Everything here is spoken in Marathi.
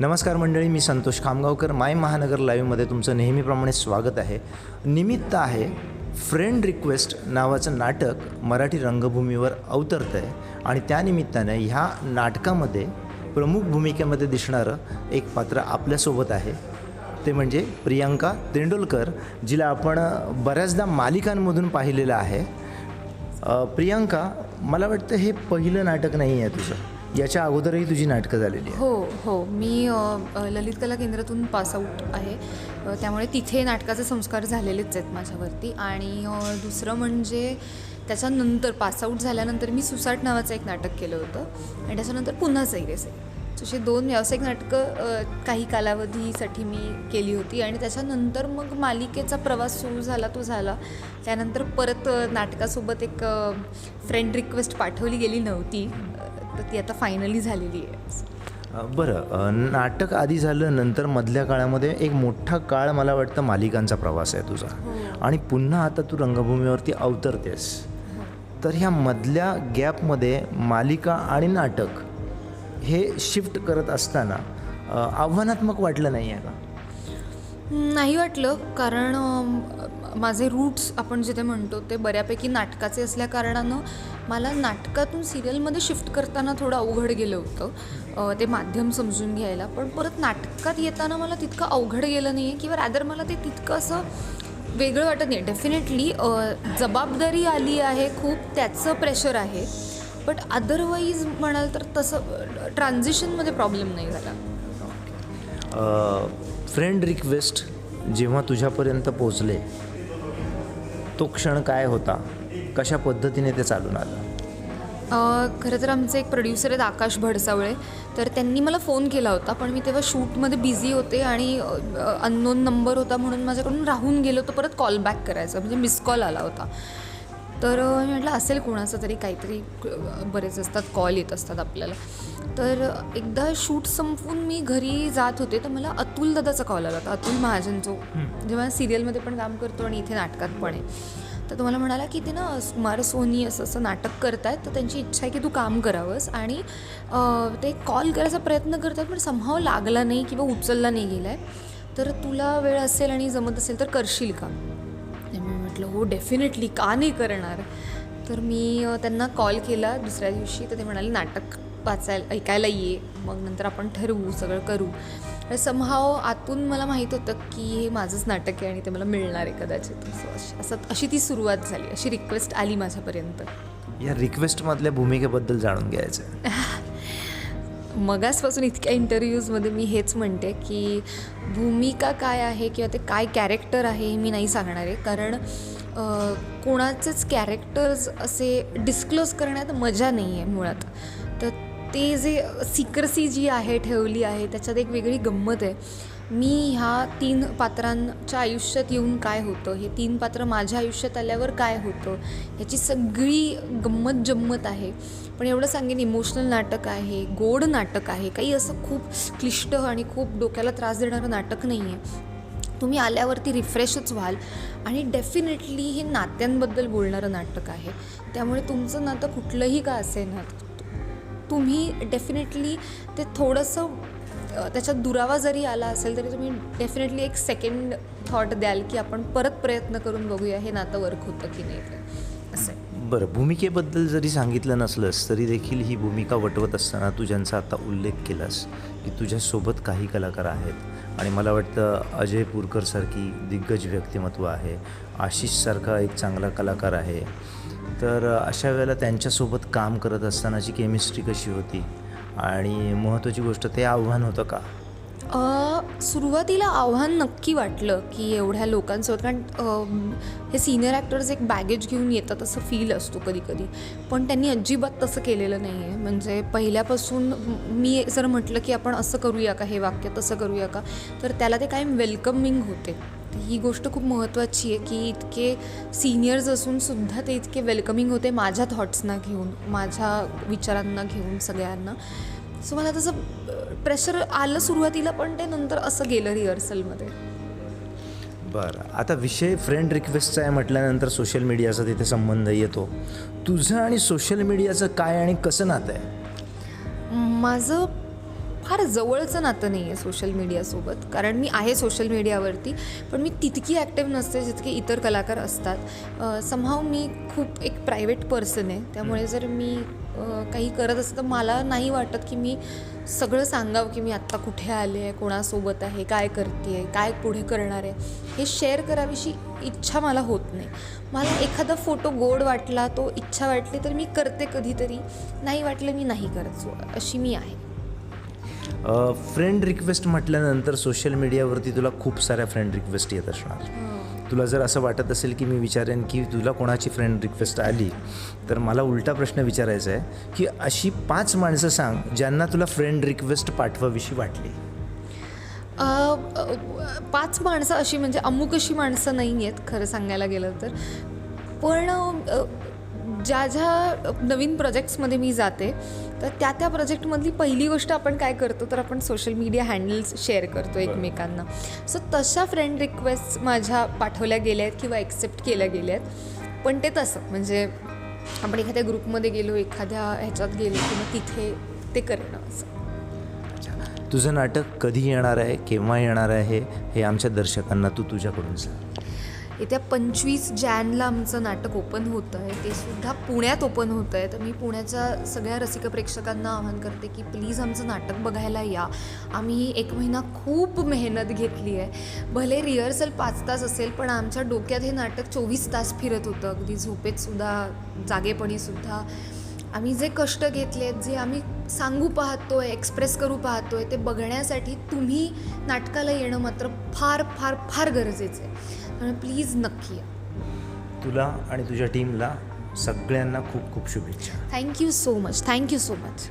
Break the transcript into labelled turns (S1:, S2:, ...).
S1: नमस्कार मंडळी मी संतोष खामगावकर. माय महानगर लाईव्हमध्ये तुमचं नेहमीप्रमाणे स्वागत आहे. निमित्त आहे फ्रेंड रिक्वेस्ट नावाचं नाटक मराठी रंगभूमीवर अवतरतं आहे आणि त्यानिमित्तानं ह्या नाटकामध्ये प्रमुख भूमिकेमध्ये दिसणारं एक पात्र आपल्यासोबत आहे. ते म्हणजे प्रियांका तेंडुलकर जिला आपण बऱ्याचदा मालिकांमधून पाहिलेलं आहे. प्रियांका मला वाटतं हे पहिलं नाटक नाही आहे तुझं. याच्या अगोदरही तुझी नाटकं झालेली
S2: हो हो. मी अ, ललित कला केंद्रातून पासआउट आहे. अ, त्यामुळे तिथे नाटकाचे संस्कार झालेलेच आहेत माझ्यावरती. आणि अ, दुसरं म्हणजे त्याच्यानंतर पासआउट झाल्यानंतर मी सुसाट नावाचं एक नाटक केलं होतं. आणि त्याच्यानंतर पुन्हा सैरेसे अशी दोन व्यावसायिक नाटकं अ, काही कालावधीसाठी मी केली होती. आणि त्याच्यानंतर मग मालिकेचा प्रवास सुरू झाला तो झाला. त्यानंतर परत अ, नाटकासोबत एक फ्रेंड रिक्वेस्ट पाठवली गेली नव्हती. तर ती आता फायनली झालेली आहे.
S1: बरं. नाटक आधी झालं नंतर मधल्या काळामध्ये एक मोठा काळ मला वाटतं मालिकांचा प्रवास आहे तुझा. आणि पुन्हा आता तू रंगभूमीवरती अवतरतेस. तर ह्या मधल्या गॅपमध्ये मालिका आणि नाटक हे शिफ्ट करत असताना आव्हानात्मक वाटलं नाही आहे का?
S2: नाही वाटलं. कारण माझे रूट्स आपण जिथे म्हणतो ते बऱ्यापैकी नाटकाचे असल्या कारणानं मला नाटकातून सिरियलमध्ये शिफ्ट करताना थोडं अवघड गेलं होतं. ते माध्यम समजून घ्यायला. पण परत नाटकात येताना मला तितकं अवघड गेलं नाही आहे किंवा रॅदर मला ते तितकं असं वेगळं वाटत नाही. डेफिनेटली जबाबदारी आली आहे खूप त्याचं प्रेशर आहे. बट अदरवाईज म्हणाल तर तसं ट्रान्झिशनमध्ये प्रॉब्लेम नाही झाला.
S1: फ्रेंड रिक्वेस्ट जेव्हा तुझ्यापर्यंत पोचले तो क्षण काय होता? कशा पद्धतीने ते चालून आलं?
S2: खरं तर आमचे एक प्रोड्युसर आहेत आकाश भडसावळे. तर त्यांनी मला फोन केला होता पण मी तेव्हा शूटमध्ये बिझी होते आणि अननोन नंबर होता म्हणून माझ्याकडून राहून गेलो तो परत कॉल बॅक करायचा. म्हणजे मिस कॉल आला होता. तर मी म्हटलं असेल कोणाचं तरी काहीतरी बरेच असतात कॉल येत असतात आपल्याला. तर एकदा शूट संपवून मी घरी जात होते तर मला अतुल दादाचा कॉल आला होता अतुल महाजन जो जेव्हा सिरियलमध्ये पण काम करतो आणि इथे नाटकात पण आहे. तर तो मला म्हणाला की ते ना कुमार सोनी असं असं नाटक करतायत तर त्यांची इच्छा आहे की तू काम करावंस आणि ते कॉल करायचा प्रयत्न करतात पण संभाव लागला नाही किंवा उचलला नाही गेला आहे तर तुला वेळ असेल आणि जमत असेल तर करशील का? म्हटलं हो डेफिनेटली का नाही करणार? तर मी त्यांना कॉल केला दुसऱ्या दिवशी. तर ते म्हणाले नाटक वाचायला ऐकायला ये. मग नंतर आपण ठरवू सगळं करू. समहाव आतून मला माहीत होतं की हे माझंच नाटक आहे आणि ते मला मिळणार आहे कदाचित. असं अशी- असं अशी ती सुरुवात झाली. अशी रिक्वेस्ट आली माझ्यापर्यंत.
S1: या रिक्वेस्टमधल्या भूमिकेबद्दल जाणून घ्यायचं
S2: मगासपासून इतक्या इंटरव्ह्यूजमध्ये मी हेच म्हणते की भूमिका काय आहे किंवा ते काय कॅरेक्टर आहे हे मी नाही सांगणार आहे. कारण कोणाचेच कॅरेक्टर्स असे डिस्क्लोज करण्यात मजा नाही आहे मुळात. तर ते जे सिक्रसी जी आहे ठेवली आहे त्याच्यात एक वेगळी गंमत आहे. मी ह्या तीन पात्रांच्या आयुष्यात येऊन काय होतं? हे तीन पात्र माझ्या आयुष्यात आल्यावर काय होतं? ह्याची सगळी गंमत जम्मत आहे. पण एवढं सांगेन इमोशनल नाटक आहे गोड नाटक आहे. काही असं खूप क्लिष्ट आणि खूप डोक्याला त्रास देणारं नाटक नाही आहे तुम्ही आल्यावरती रिफ्रेशच व्हाल आणि डेफिनेटली हे नात्यांबद्दल बोलणारं नाटक आहे. त्यामुळे तुमचं नातं कुठलंही का असेल ना तुम्ही डेफिनेटली ते थोडंसं त्याच्यात दुरावा जरी आला असेल तरी तुम्ही डेफिनेटली एक सेकंड थॉट द्याल की आपण परत प्रयत्न करून बघूया हे नातं वर्क होतं की नाही ते. असं आहे.
S1: बरं भूमिकेबद्दल जरी सांगितलं नसलंस तरी देखील ही भूमिका वटवत असताना तू ज्यांचा आता उल्लेख केलास की तुझ्यासोबत काही कलाकार आहेत. आणि मला वाटतं अजय पुरकरसारखी दिग्गज व्यक्तिमत्व आहे. आशिषसारखा एक चांगला कलाकार आहे. तर अशा वेळेला त्यांच्यासोबत काम करत असतानाची केमिस्ट्री कशी होती? आणि महत्त्वाची गोष्ट ते आव्हान होतं का?
S2: अ, सुरुवातीला आव्हान नक्की वाटलं की एवढ्या लोकांसोबत कारण हे सिनियर ॲक्टर्स एक बॅगेज घेऊन येतात असं फील असतो कधी कधी पण त्यांनी अजिबात तसं केलेलं नाही आहे म्हणजे पहिल्यापासून मी जर म्हटलं की आपण असं करूया का हे वाक्य तसं करूया का तर त्याला ते कायम वेलकमिंग होते. ही गोष्ट खूप महत्त्वाची आहे की इतके सिनियर्स असून सुद्धा ते इतके वेलकमिंग होते माझ्या थॉट्सना घेऊन माझ्या विचारांना घेऊन सगळ्यांना. सो मला तसं प्रेशर आलं सुरुवातीला पण ते नंतर असं गेलं रिहर्सलमध्ये
S1: बरं. आता विषय फ्रेंड रिक्वेस्टचा आहे म्हटल्यानंतर सोशल मीडियाचा तिथे संबंध येतो. तुझं आणि सोशल मीडियाचं काय आणि कसं नातं आहे?
S2: माझं फार जवळचं नातं नाही आहे सोशल मीडियासोबत. कारण मी आहे सोशल मीडियावरती पण मी तितकी ॲक्टिव्ह नसते जितके इतर कलाकार असतात. समहाव मी खूप एक प्रायव्हेट पर्सन आहे. त्यामुळे जर मी काही करत असतं तर मला नाही वाटत की मी सगळं सांगावं की मी आत्ता कुठे आले आहे कोणासोबत आहे काय करते आहे काय पुढे करणार आहे. हे शेअर करावीशी इच्छा मला होत नाही. मला एखादा फोटो गोड वाटला तो इच्छा वाटली तर मी करते कधीतरी. नाही वाटलं मी नाही करत सो अशी मी आहे.
S1: फ्रेंड रिक्वेस्ट म्हटल्यानंतर सोशल मीडियावरती तुला खूप साऱ्या फ्रेंड रिक्वेस्ट येत असणार. तुला जर असं वाटत असेल की मी विचारेन की तुला कोणाची फ्रेंड रिक्वेस्ट आली तर मला उलटा प्रश्न विचारायचा आहे की अशी पाच माणसं सांग ज्यांना तुला फ्रेंड रिक्वेस्ट पाठवाविषयी वाटली.
S2: पाच माणसं अशी म्हणजे अमुक अशी माणसं नाही आहेत खरं सांगायला गेलं तर. पण ज्या ज्या नवीन प्रोजेक्ट्समध्ये मी जाते तर त्या त्या प्रोजेक्टमधली पहिली गोष्ट आपण काय करतो तर आपण सोशल मीडिया हँडल्स शेअर करतो एकमेकांना. सो तशा फ्रेंड रिक्वेस्ट माझ्या पाठवल्या गेल्या आहेत किंवा एक्सेप्ट केल्या गेल्या आहेत. पण ते तसं म्हणजे आपण एखाद्या ग्रुपमध्ये गेलो एखाद्या ह्याच्यात गेलो किंवा तिथे ते करणं असं.
S1: तुझं नाटक कधी येणार आहे केव्हा येणार आहे हे आमच्या दर्शकांना तू तुझ्याकडून सांग.
S2: येत्या पंचवीस जॅनला आमचं नाटक ओपन होतं आहे. ते सुद्धा पुण्यात ओपन होतं आहे. तर मी पुण्याच्या सगळ्या रसिक प्रेक्षकांना आवाहन करते की प्लीज आमचं नाटक बघायला या. आम्ही एक महिना खूप मेहनत घेतली आहे. भले रिहर्सल पाच तास असेल पण आमच्या डोक्यात हे नाटक चोवीस तास फिरत होतं. अगदी झोपेतसुद्धा जागेपणीसुद्धा. आम्ही जे कष्ट घेतले आहेत जे आम्ही सांगू पाहतोय एक्सप्रेस करू पाहतोय ते बघण्यासाठी तुम्ही नाटकाला येणं मात्र फार फार फार गरजेचं आहे. त्यामुळे प्लीज नक्की या.
S1: तुला आणि तुझ्या टीमला सगळ्यांना खूप खूप शुभेच्छा.
S2: Thank you so much thank you so much